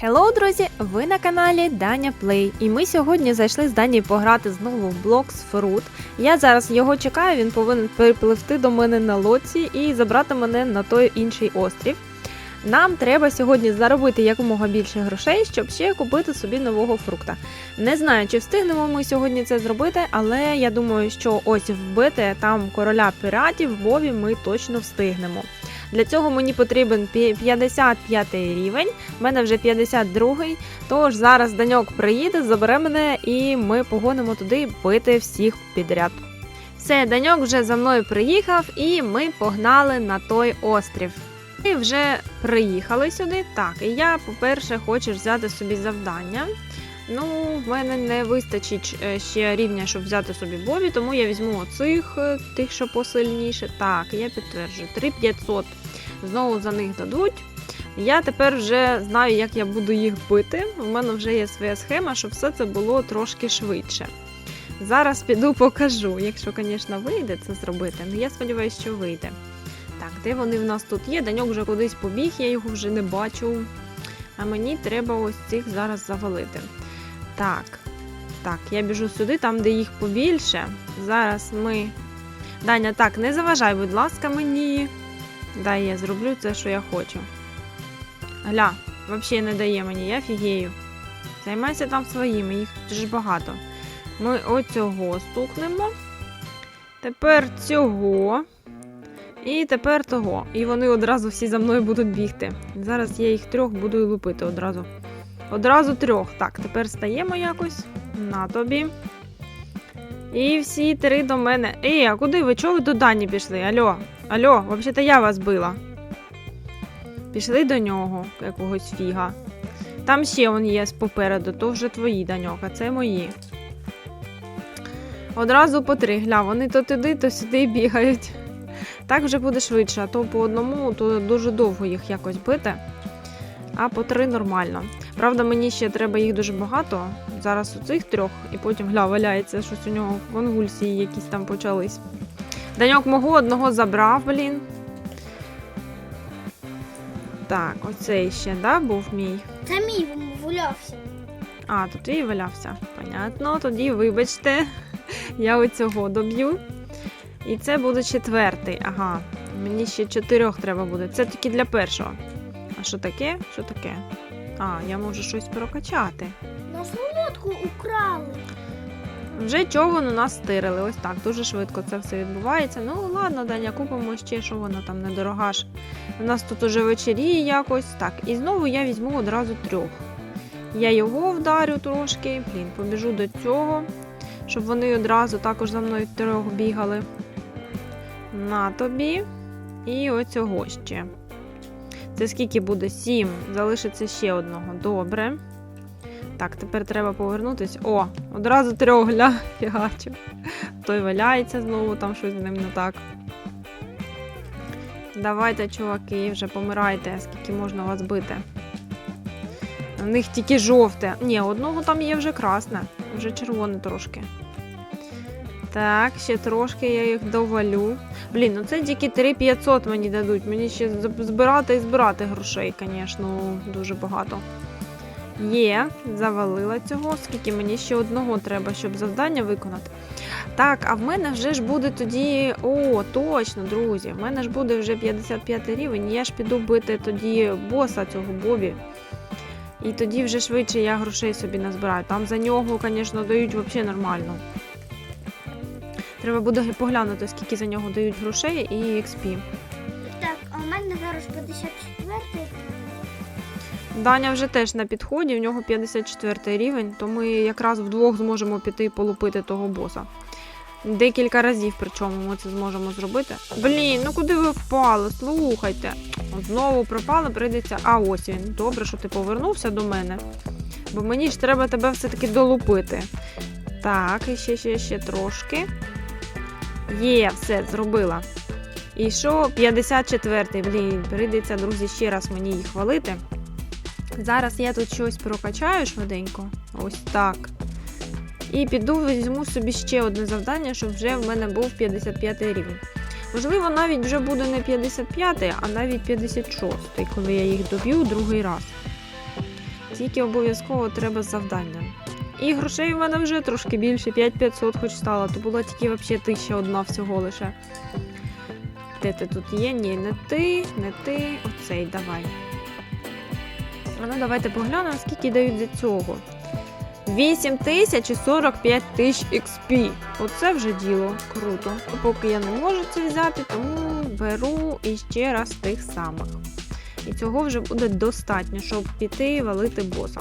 Хеллоу, друзі! Ви на каналі Даня Плей. І ми сьогодні зайшли з Дані пограти знову в Blocks Fruit. Я зараз його чекаю, він повинен перепливти до мене на лодці і забрати мене на той інший острів. Нам треба сьогодні заробити якомога більше грошей, щоб ще купити собі нового фрукта. Не знаю, чи встигнемо ми сьогодні це зробити, але я думаю, що ось вбити там короля піратів Вові ми точно встигнемо. Для цього мені потрібен пі- 55 рівень, в мене вже 52-й. Тож зараз Даньок приїде, забере мене і ми погонимо туди бити всіх підряд. Все, Даньок вже за мною приїхав, і ми погнали на той острів. Ми вже приїхали сюди. Так, і я, по-перше, хочу взяти собі завдання. Ну, в мене не вистачить е, ще рівня, щоб взяти собі Бобі, тому я візьму оцих, е, тих, що посильніше. Так, я підтверджую, 3500 знову за них дадуть. Я тепер вже знаю, як я буду їх бити. У мене вже є своя схема, щоб все це було трошки швидше. Зараз піду покажу, якщо, звісно, вийде це зробити. Ну я сподіваюся, що вийде. Так, де вони в нас тут є? Даньок вже кудись побіг, я його вже не бачу. А мені треба ось цих зараз завалити. Так, так, я біжу сюди, там, де їх побільше. Зараз ми. Даня, так, не заважай, будь ласка, мені. Дай я зроблю це, що я хочу. Гля, взагалі не дає мені, я фігею. Займайся там своїми, їх ж багато. Ми оцього стукнемо. Тепер цього. І тепер того. І вони одразу всі за мною будуть бігти. Зараз я їх трьох буду лупити одразу. Одразу трьох. Так, тепер стаємо якось. На тобі. І всі три до мене. Ей, а куди ви? Чого ви до Дані пішли? Алло, алло, взагалі-то я вас била. Пішли до нього, якогось фіга. Там ще он є попереду, то вже твої Даньок, а це мої. Одразу по три, гля, вони то туди, то сюди бігають. Так вже буде швидше, а то по одному, то дуже довго їх якось бити. А по три нормально. Правда, мені ще треба їх дуже багато. Зараз у цих трьох, і потім гля, валяється, щось у нього конвульсії якісь там почались. Даньок мого одного забрав, блін. Так, оцей ще, да, був мій. Це мій валявся. А, тут і валявся. Понятно, тоді вибачте, я оцього доб'ю. І це буде четвертий. Ага. Мені ще чотирьох треба буде. Це тільки для першого. А що таке? Що таке? А, я можу щось прокачати. Нашу лодку украли. Вже човен у нас стирили. Ось так, дуже швидко це все відбувається. Ну ладно, Даня, купимо ще, що воно там недорога ж. У нас тут уже вечеріє якось. Так, і знову я візьму одразу трьох. Я його вдарю трошки, блін, побіжу до цього, щоб вони одразу також за мною трьох бігали. На тобі. І оцього ще. Це скільки буде? Сім. Залишиться ще одного. Добре. Так, тепер треба повернутись. О, одразу трьох гля фігачу. Той валяється знову, там щось з ним не так. Давайте, чуваки, вже помирайте, скільки можна вас бити. У них тільки жовте. Ні, одного там є вже красне, вже червоне трошки. Так, ще трошки я їх довалю. Блін, ну це тільки 3500 мені дадуть. Мені ще збирати і збирати грошей, звісно, дуже багато. Є, завалила цього, скільки мені ще одного треба, щоб завдання виконати. Так, а в мене вже ж буде тоді. О, точно, друзі, в мене ж буде вже 55 рівень. Я ж піду бити тоді боса цього Бобі. І тоді вже швидше я грошей собі назбираю. Там за нього, звісно, дають взагалі нормально. Треба буде поглянути, скільки за нього дають грошей і XP. Так, а у мене зараз 54 Даня вже теж на підході, в нього 54 рівень, то ми якраз вдвох зможемо піти і полупити того боса. Декілька разів, причому ми це зможемо зробити. Блін, ну куди ви впали? Слухайте. От Знову пропали, прийдеться. А ось він. Добре, що ти повернувся до мене. Бо мені ж треба тебе все-таки долупити. Так, і ще, ще, ще трошки. Є, все, зробила. І що? 54-й, блін, прийдеться, друзі, ще раз мені їх валити. Зараз я тут щось прокачаю швиденько. Ось так. І піду візьму собі ще одне завдання, щоб вже в мене був 55 рівень. Можливо, навіть вже буде не 55, а навіть 56, коли я їх доб'ю другий раз. тільки обов'язково треба завдання. І грошей в мене вже трошки більше, 5500 хоч стало, то було тільки взагалі тисяча одна всього лише. Де ти тут є? Ні, не ти, не ти. Оцей давай. Ну давайте поглянемо, скільки дають за цього. 8 тисяч і 45 тисяч XP. Оце вже діло. Круто. Поки я не можу це взяти, тому беру іще раз тих самих. І цього вже буде достатньо, щоб піти і валити боса.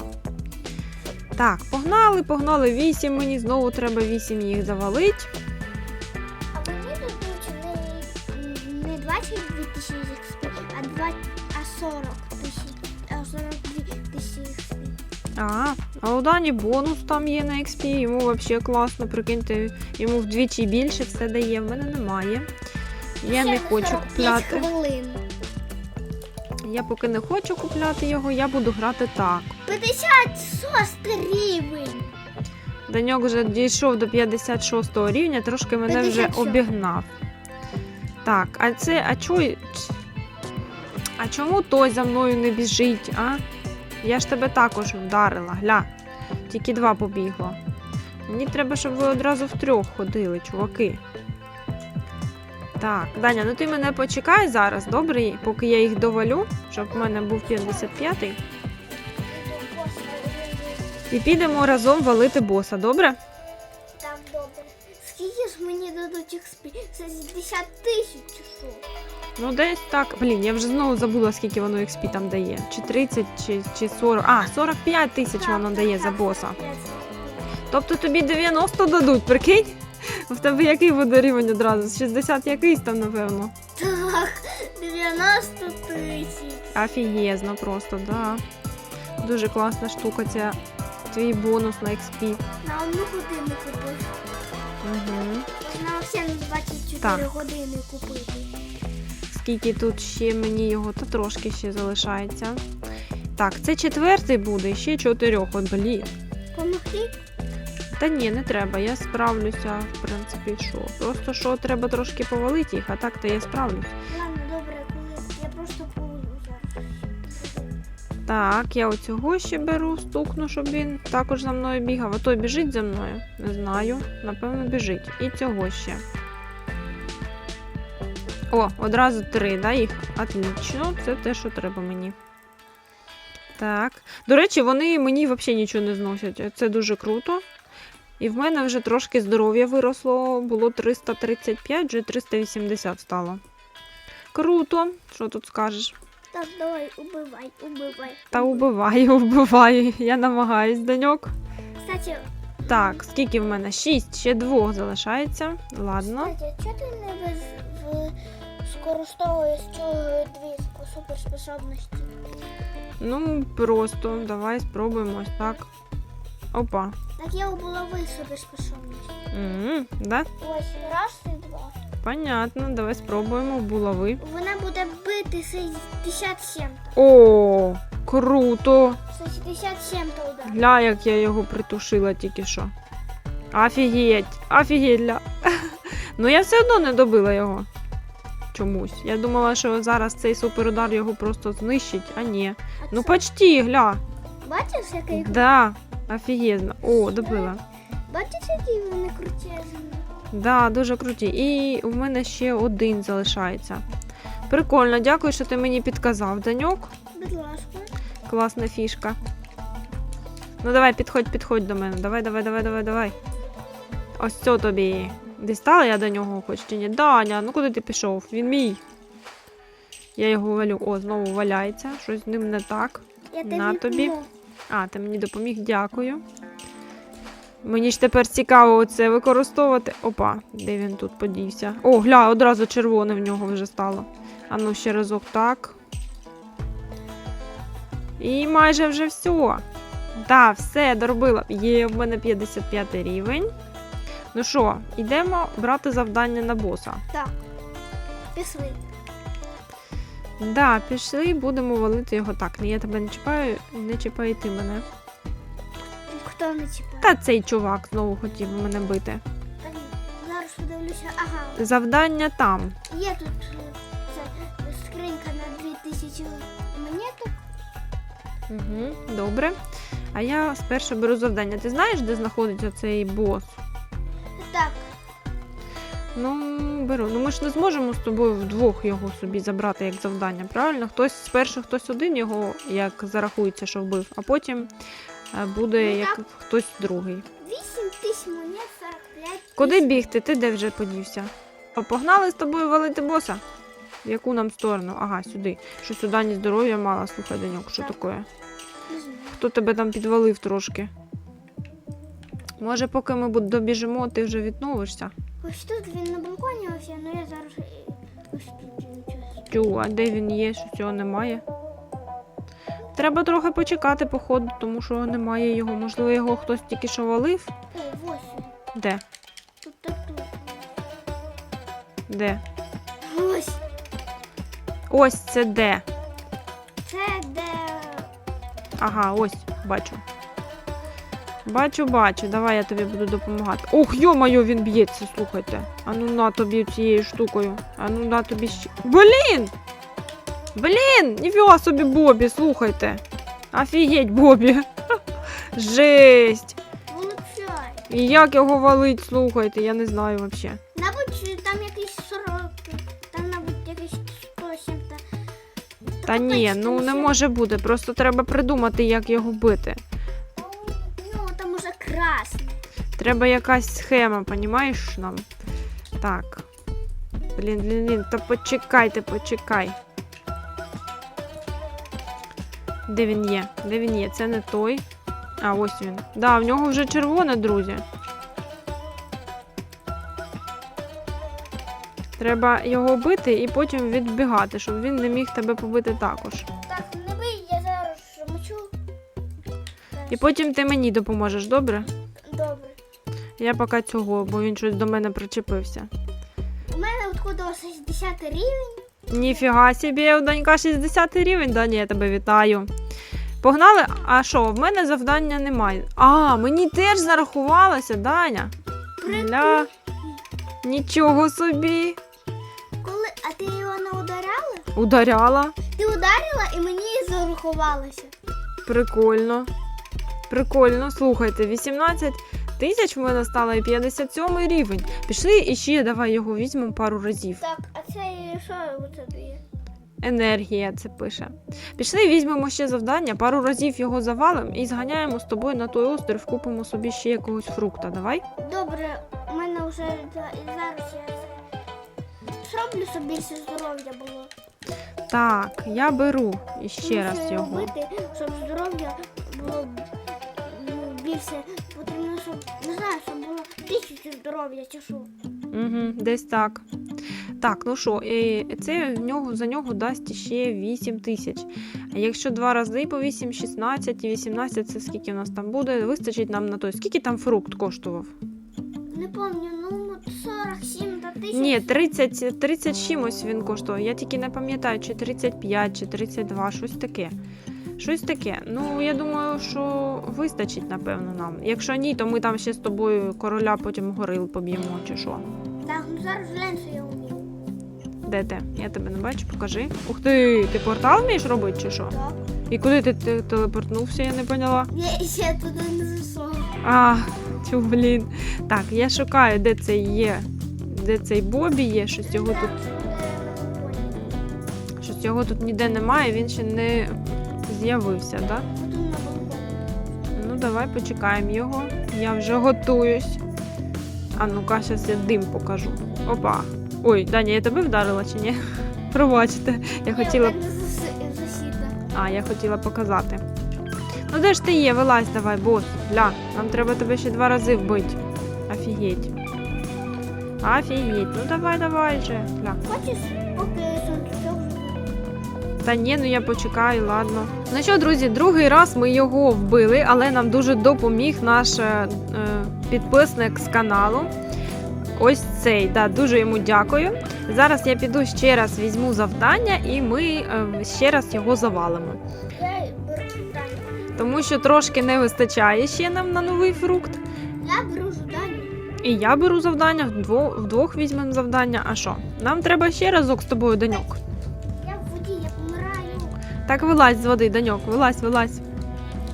Так, погнали, погнали 8. Мені знову треба 8 їх завалить. А мені дадуть не, не 22 тисячі XP, а, 2, а 40 тисяч, а 42 тисячі XP. А, а у Дані бонус там є на XP, йому взагалі класно, прикиньте, йому вдвічі більше все дає, в мене немає. Я Ще не хочу 45 купляти. хвилин. Я поки не хочу купляти його, я буду грати так. 56 рівень. Даньок вже дійшов до 56 рівня, трошки мене вже обігнав. Так, а це, а чо... А чому той за мною не біжить, а? Я ж тебе також вдарила, гля. Тільки два побігло. Мені треба, щоб ви одразу втрьох ходили, чуваки. Так, Даня, ну ти мене почекай зараз, добре, поки я їх довалю, щоб в мене був 55-й. І підемо разом валити боса, добре? Так, добре. Скільки ж мені дадуть XP? Це 70 тисяч чи що? Ну, десь так. Блін, я вже знову забула, скільки воно XP там дає. Чи 30, чи, чи 40. А, 45 тисяч воно дає за боса. Тобто тобі 90 дадуть, прикинь? В тебе який буде рівень одразу? 60 якийсь там, напевно. Так, 90 тисяч. Офігезно просто, да. Дуже класна штука ця. Твій бонус на XP. На одну годину купив. Угу. Можна взагалі на 24 Так. години купити. Скільки тут ще мені його, та трошки ще залишається. Так, це четвертий буде, ще чотирьох. От блін. Помогти? Та ні, не треба, я справлюся, в принципі, що. Просто що треба трошки повалити їх, а так то я справлюсь. Ладно, добре, коли я просто поведу. Так, я оцього ще беру, стукну, щоб він також за мною бігав. А той біжить за мною? Не знаю. Напевно, біжить. І цього ще. О, одразу три, да, їх? Отлично, це те, що треба мені. Так. До речі, вони мені взагалі нічого не зносять. Це дуже круто. І в мене вже трошки здоров'я виросло. Було 335, вже 380 стало. Круто, що тут скажеш? Так, давай, убивай, убивай. Та убиваю, убиваю. Я намагаюсь, Даньок. Кстати, Так, скільки в мене? Шість, ще двох залишається. Ладно. кстати, чого ти не без, в, скористовуєш цього дві суперспособності? Ну, просто давай спробуємо ось так. Опа. Так я у булави суперспособності. м да? Ось раз і два. Понятно, давай спробуємо в булави. Вона буде бити 67. О, круто! 67 то удар. Гля, як я його притушила тільки що. Офігеть, офігеть, ля. Ну я все одно не добила його. Чомусь. Я думала, що зараз цей суперудар його просто знищить, а ні. А Ну це- почти, гля. Бачиш, який Да, офігезно. О, добила. бачиш, які вони крутезні? Да, дуже круті. І у мене ще один залишається. Прикольно, дякую, що ти мені підказав, Даньок. Будь ласка. Класна фішка. Ну давай, підходь, підходь до мене. Давай, давай, давай, давай, давай. Ось це тобі. Дістала я до нього хоч чи ні? Даня, ну куди ти пішов? Він мій. Я його валю. О, знову валяється. Щось з ним не так. Я На тобі. помогу. А, ти мені допоміг, дякую. Мені ж тепер цікаво це використовувати. Опа, де він тут подівся? О, гля, одразу червоне в нього вже стало. А ну ще разок так. І майже вже все. Так, все, доробила. Є в мене 55 рівень. Ну що, йдемо брати завдання на боса. Так. Пішли. Да, пішли, будемо валити його так. Ні, я тебе не чіпаю, не чіпай ти мене. Хто не чіпає? Та цей чувак знову хотів мене бити. Зараз подивлюся. Ага. Завдання там. Є тут е, це скринька на 2000 монеток. Угу, добре. А я спершу беру завдання. Ти знаєш, де знаходиться цей бос? Ну, беру. Ну ми ж не зможемо з тобою вдвох його собі забрати як завдання, правильно? Хтось спершу хтось один його як зарахується, що вбив, а потім е, буде Ну, як хтось другий. 8 тисяч монет, 45 Куди бігти? Ти де вже подівся? А Погнали з тобою валити боса? В яку нам сторону? Ага, сюди. Що сюди ні здоров'я мало, слухай, Даньок, що Так. таке? Хто тебе там підвалив трошки? Може, поки ми добіжимо, ти вже відновишся? Ось тут він на балконі ось, ну я зараз ось тут нічого. Тю, а де він є, що цього немає? Треба трохи почекати, походу, тому що немає його. Можливо, його хтось тільки що валив? О, ось він. Де? Тут, тут, тут. Де? Ось. Ось це де. Це де Ага, ось, бачу. Бачу, бачу. Давай я тобі буду допомагати. Ох, йо-моє, він б'ється, слухайте. А ну на тобі цією штукою. А ну на тобі ще. Блін! Блін! Ніфіга собі Бобі, слухайте. Офігеть, Бобі. Жесть. вилучай. І як його валить, слухайте, я не знаю взагалі. Мабуть, там якийсь 40, там, мабуть, якийсь 100 та. Та ні, ну не може бути. Просто треба придумати, як його бити. Красний. Треба якась схема, понімаєш нам? Так. Блін, блін, блін, та почекайте, почекай. Де він є? Де він є? Це не той. А, ось він. Да, в нього вже червоне, друзі. Треба його бити і потім відбігати, щоб він не міг тебе побити також. І потім ти мені допоможеш, добре? Добре. Я поки цього, бо він щось до мене причепився. У мене откуда 60 рівень. Ніфіга собі, у донька 60 рівень, Даня, я тебе вітаю. Погнали? А що, в мене завдання немає. А, мені теж зарахувалося, Даня. Ля. Нічого собі. Коли, а ти його не ударяла? Ударяла. Ти ударила і мені зарахувалося. Прикольно. Прикольно, слухайте, 18 тисяч в мене стало і 57 рівень. Пішли і ще давай його візьмемо пару разів. Так, а це що це дає? Енергія це пише. Пішли, візьмемо ще завдання, пару разів його завалимо і зганяємо з тобою на той острів, купимо собі ще якогось фрукта. Давай. Добре, у мене вже зараз я зроблю, щоб більше здоров'я було. Так, я беру іще Тому раз його. робити, щоб здоров'я було більше. Потрібно, щоб не знаю, щоб було тисячу здоров'я чи що. Угу, десь так. Так, ну що, це в нього, за нього дасть ще 8 тисяч. А якщо два рази по 8, 16 і 18, це скільки у нас там буде, вистачить нам на той. Скільки там фрукт коштував? Не пам'ятаю, ну 47 та тисяч. Ні, 30, 30 чимось він коштував. Я тільки не пам'ятаю, чи 35, чи 32, щось таке. Щось таке. Ну, я думаю, що вистачить, напевно, нам. Якщо ні, то ми там ще з тобою короля потім горил поб'ємо, чи що. Так, ну зараз глянь, що я вмію. Де ти? Я тебе не бачу, покажи. Ух ти, ти портал вмієш робити, чи що? Так. І куди ти, те- телепортнувся, я не поняла. Я ще туди не зайшов. А, тю, блін. Так, я шукаю, де це є. Де цей Бобі є, щось його тут. Щось його тут ніде немає, він ще не з'явився, так? Да? Ну, давай почекаємо його. Я вже готуюсь. А ну-ка, зараз я дим покажу. Опа. Ой, Даня, я тебе вдарила чи ні? Пробачте, я хотіла. А, я хотіла показати. Ну де ж ти є? Вилазь давай, бос. Ля, нам треба тебе ще два рази вбити. Офігеть. Офігеть. Ну давай, давай же. Ля. Хочеш. Та ні, ну я почекаю, ладно. Ну що, друзі, другий раз ми його вбили, але нам дуже допоміг наш е, е, підписник з каналу. Ось цей, да, дуже йому дякую. Зараз я піду ще раз візьму завдання і ми е, ще раз його завалимо. Я беру завдання. Тому що трошки не вистачає ще нам на новий фрукт. Я беру завдання. І я беру завдання, вдвох, вдвох візьмемо завдання. А що? Нам треба ще разок з тобою, Даньок. Так вилазь з води, Даньок, вилазь, вилазь.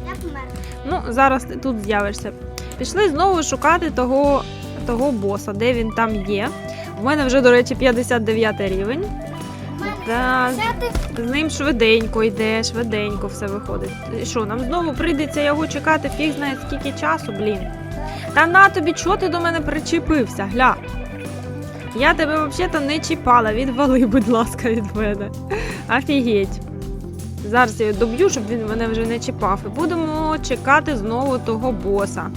Я помер. Ну, зараз ти тут з'явишся. Пішли знову шукати того, того боса, де він там є. У мене вже, до речі, 59 рівень. У Так. З ним швиденько йде, швиденько все виходить. І що, нам знову прийдеться його чекати, фіг знає скільки часу, блін. Та на тобі, чого ти до мене причепився? Гля. Я тебе взагалі-то не чіпала, відвали, будь ласка, від мене. Офігеть. Зараз я доб'ю, щоб він мене вже не чіпав. І будемо чекати знову того боса.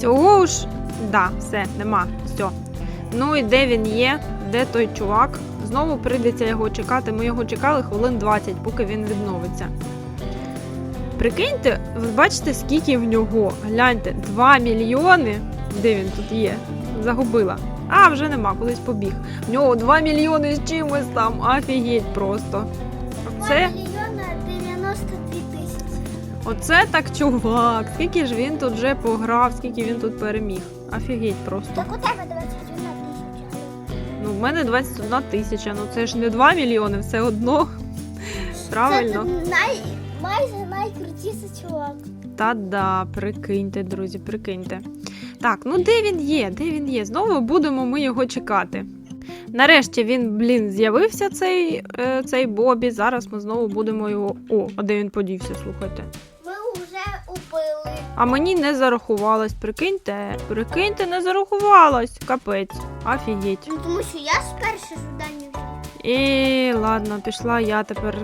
Цього ж. Да, все, нема. Все. Ну і де він є? Де той чувак? Знову прийдеться його чекати. Ми його чекали хвилин 20, поки він відновиться. Прикиньте, ви бачите, скільки в нього? Гляньте, 2 мільйони. Де він тут є? Загубила. А, вже нема, кудись побіг. В нього 2 мільйони з чимось там. Офігеть просто. Оце, 2 мільйона 92 тисячі. оце так чувак. Скільки ж він тут вже пограв, скільки він тут переміг. Офігеть просто. Так у тебе 21 тисяча. Ну, в мене 21 тисяча. Ну це ж не 2 мільйони, все одно. Правильно. Це най... майже найкрутіший чувак. Та-да, прикиньте, друзі, прикиньте. Так, ну де він є? Де він є? Знову будемо ми його чекати. Нарешті він, блін, з'явився цей, е, цей Бобі. Зараз ми знову будемо його. О, а де він подівся, слухайте. Ми вже убили. А мені не зарахувалось, прикиньте. Прикиньте, не зарахувалось. Капець. Офігеть. Ну тому що я з перше завдання. І ладно, пішла я тепер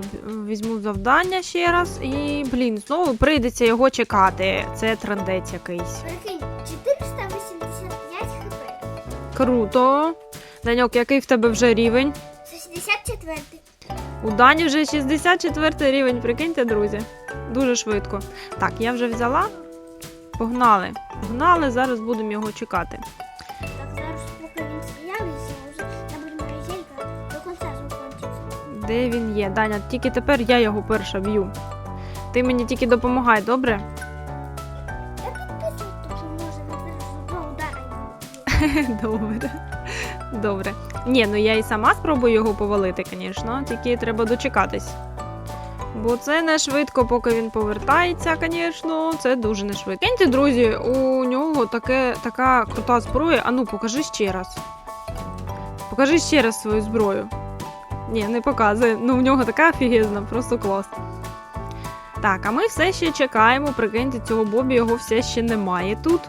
візьму завдання ще раз. І, блін, знову прийдеться його чекати. Це трендець якийсь. Прикинь, 485 хп. Круто. Даньок, який в тебе вже рівень? Це 64. У Дані вже 64 рівень, прикиньте, друзі. Дуже швидко. Так, я вже взяла. Погнали. Погнали, зараз будемо його чекати. Так, зараз поки він з'явиться, вже я буду морозилька до кінця закончиться. Де він є? Даня, тільки тепер я його перша б'ю. Ти мені тільки допомагай, добре? Добре. Добре. Ні, ну я і сама спробую його повалити, звісно, тільки треба дочекатись. Бо це не швидко, поки він повертається, звісно, це дуже не швидко. Кіньте, друзі, у нього таке, така крута зброя. А ну, покажи ще раз. Покажи ще раз свою зброю. Ні, не показує. Ну, в нього така офігезна, просто клас. Так, а ми все ще чекаємо. Прикиньте, цього Бобі його все ще немає тут.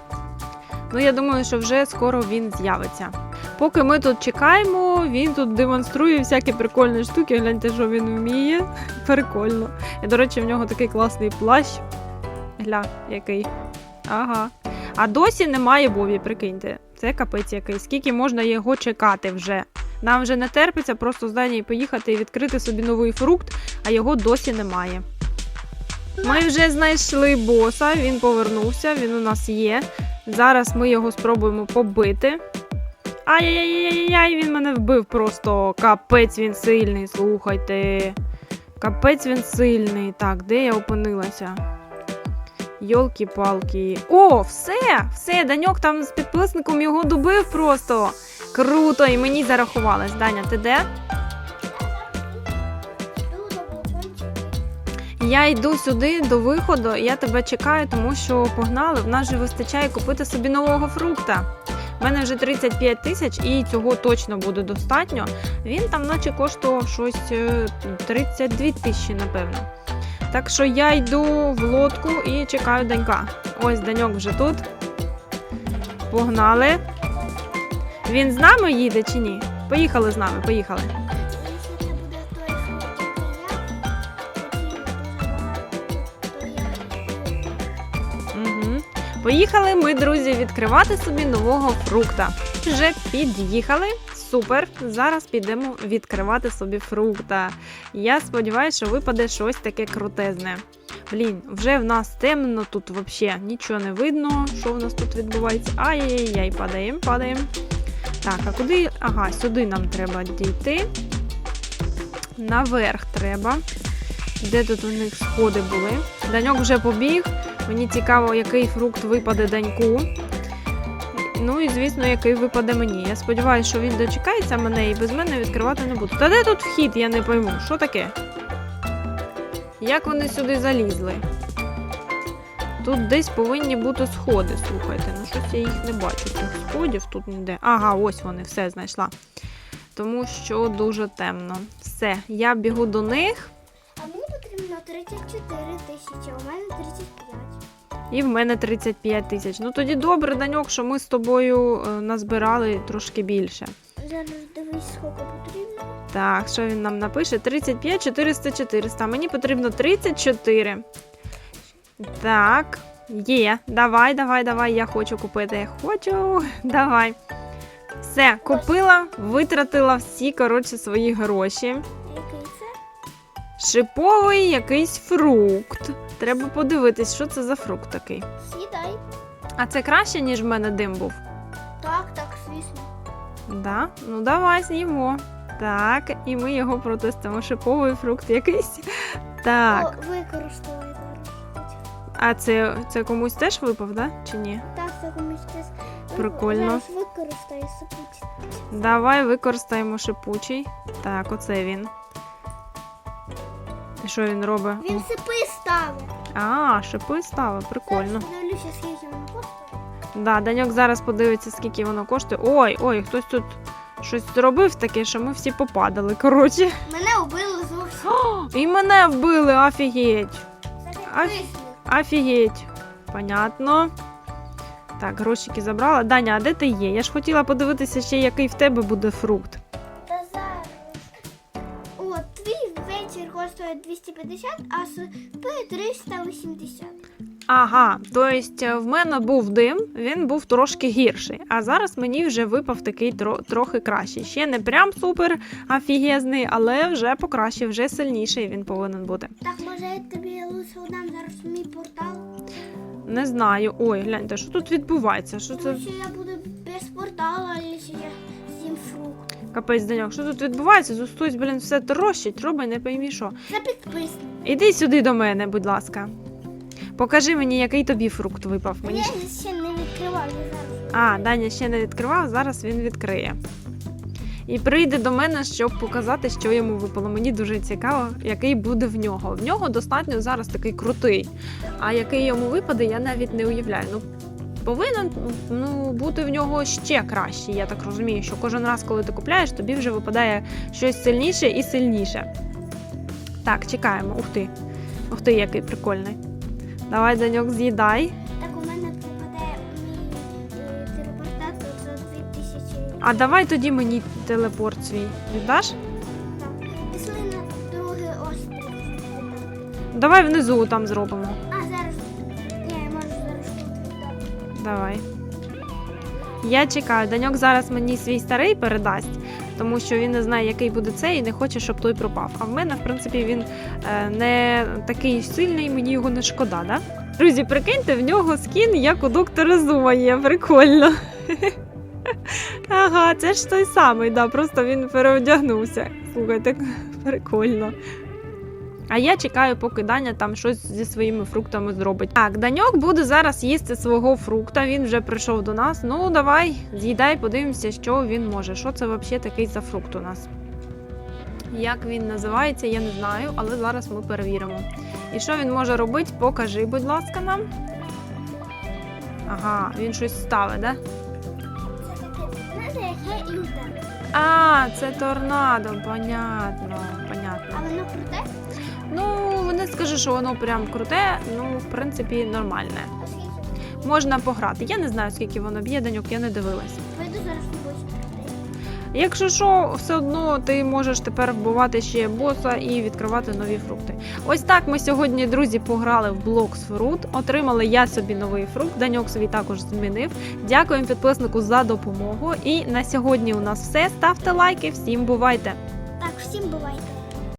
Ну, я думаю, що вже скоро він з'явиться. Поки ми тут чекаємо, він тут демонструє всякі прикольні штуки. Гляньте, що він вміє. Прикольно. І, до речі, в нього такий класний плащ. Гля, який. Ага. А досі немає Бобі, прикиньте. Це капець який. Скільки можна його чекати вже? Нам вже не терпиться просто з Данією поїхати і відкрити собі новий фрукт, а його досі немає. Ми вже знайшли боса, він повернувся, він у нас є. Зараз ми його спробуємо побити. Ай-яй-яй-яй, він мене вбив просто. Капець він сильний, слухайте. Капець він сильний. Так, де я опинилася? Йолки-палки. О, все! Все, Даньок там з підписником його добив просто. Круто, і мені зарахувалось. Даня, ти де? Я йду сюди до виходу, я тебе чекаю, тому що погнали. В нас же вистачає купити собі нового фрукта. У мене вже 35 тисяч, і цього точно буде достатньо. Він там, наче коштував щось е, 32 тисячі, напевно. Так що я йду в лодку і чекаю Данька. Ось Даньок вже тут. Погнали. Він з нами їде чи ні? Поїхали з нами, поїхали. Поїхали ми, друзі, відкривати собі нового фрукта. Вже під'їхали. Супер. Зараз підемо відкривати собі фрукта. Я сподіваюся, що випаде щось таке крутезне. Блін, вже в нас темно тут взагалі нічого не видно, що в нас тут відбувається. Ай-яй-яй, падаємо, падаємо. Так, а куди? Ага, сюди нам треба дійти. Наверх треба. Де тут у них сходи були? Даньок вже побіг. Мені цікаво, який фрукт випаде даньку. Ну і звісно, який випаде мені. Я сподіваюся, що він дочекається мене і без мене відкривати не буде. Та де тут вхід, я не пойму. Що таке? Як вони сюди залізли? Тут десь повинні бути сходи, слухайте. Ну щось я їх не бачу. Цих сходів тут ніде. Ага, ось вони, все знайшла. Тому що дуже темно. Все, я бігу до них, А мені потрібно 34 тисячі, а у мене 35. І в мене 35 тисяч. Ну тоді добре, Даньок, що ми з тобою е, назбирали трошки більше. Зараз дивись, скільки потрібно. Так, що він нам напише? 35, 400, 400. Мені потрібно 34. Так, є. Давай, давай, давай. Я хочу купити. Я хочу. Давай. Все, купила, витратила всі, коротше, свої гроші. Який це? Шиповий якийсь фрукт. Треба подивитись, що це за фрукт такий. Сідай. А це краще, ніж в мене дим був. Так, так, звісно. Да? Ну давай з'їмо. Так, і ми його протестимо. Шиповий фрукт якийсь. Так. О, використовуй зараз. А це, це комусь теж випав, да? Чи ні? Так, це комусь теж. Прикольно. Зараз використаю сипуть. Давай використаємо шипучий. Так, оце він. Що він робить? Він сипи ставить. А, шипи стали, прикольно. Подивлюся, скільки воно коштує. Да, Даньок зараз подивиться, скільки воно коштує. Ой, ой, хтось тут щось зробив таке, що ми всі попадали. Коротше. Мене вбили зовсім. О, і мене вбили, офігеть. Це Офігеть. Понятно. Так, грошики забрала. Даня, а де ти є? Я ж хотіла подивитися ще, який в тебе буде фрукт. 350, а сипи 380. Ага, то тобто в мене був дим, він був трошки гірший. А зараз мені вже випав такий тро, трохи кращий. Ще не прям супер афігезний, але вже покраще, вже сильніший він повинен бути. Так, може, я тобі лише дам зараз мій портал? Не знаю. Ой, гляньте, що тут відбувається? Що Тому це? Що я буду без портала, якщо я капець Даньок? Що тут відбувається? Зустусь, блін, все трощить, робить, не поймі що. Підписник. Іди сюди до мене, будь ласка. Покажи мені, який тобі фрукт випав. Мені Я ж- ще не відкривав зараз. А, Даня ще не відкривав, зараз він відкриє. І прийде до мене, щоб показати, що йому випало. Мені дуже цікаво, який буде в нього. В нього достатньо зараз такий крутий. А який йому випаде, я навіть не уявляю. Ну, повинен ну, бути в нього ще кращий. Я так розумію, що кожен раз, коли ти купляєш, тобі вже випадає щось сильніше і сильніше. Так, чекаємо. Ух ти. Ух ти, який прикольний. Давай, Даньок, з'їдай. Так у мене пропаде мій е, телепортатор за 2000. А давай тоді мені телепорт свій віддаш? Так. Пішли на другий острів. Давай внизу там зробимо. Давай. Я чекаю. Даньок зараз мені свій старий передасть, тому що він не знає, який буде цей, і не хоче, щоб той пропав. А в мене, в принципі, він е, не такий сильний, мені його не шкода, да? Друзі, прикиньте, в нього скін, як у доктора Зума є. Прикольно. Ага, це ж той самий, да, просто він переодягнувся. Слухайте, прикольно. А я чекаю, поки Даня там щось зі своїми фруктами зробить. Так, Даньок буде зараз їсти свого фрукта. Він вже прийшов до нас. Ну, давай, з'їдай, подивимося, що він може. Що це взагалі такий за фрукт у нас? Як він називається, я не знаю, але зараз ми перевіримо. І що він може робити, покажи, будь ласка, нам. Ага, він щось ставить, да? А, це торнадо, понятно, понятно. А воно круте? Ну, не скажу, що воно прям круте, ну, в принципі, нормальне. Можна пограти. Я не знаю, скільки воно б'є, Данюк, я не дивилась. Пойду зараз. Якщо що, все одно ти можеш тепер вбивати ще боса і відкривати нові фрукти. Ось так ми сьогодні, друзі, пограли в Blocks Fruit. Отримали я собі новий фрукт. Даньок свій також змінив. Дякуємо підписнику за допомогу. І на сьогодні у нас все. Ставте лайки. Всім бувайте! Так, всім бувайте.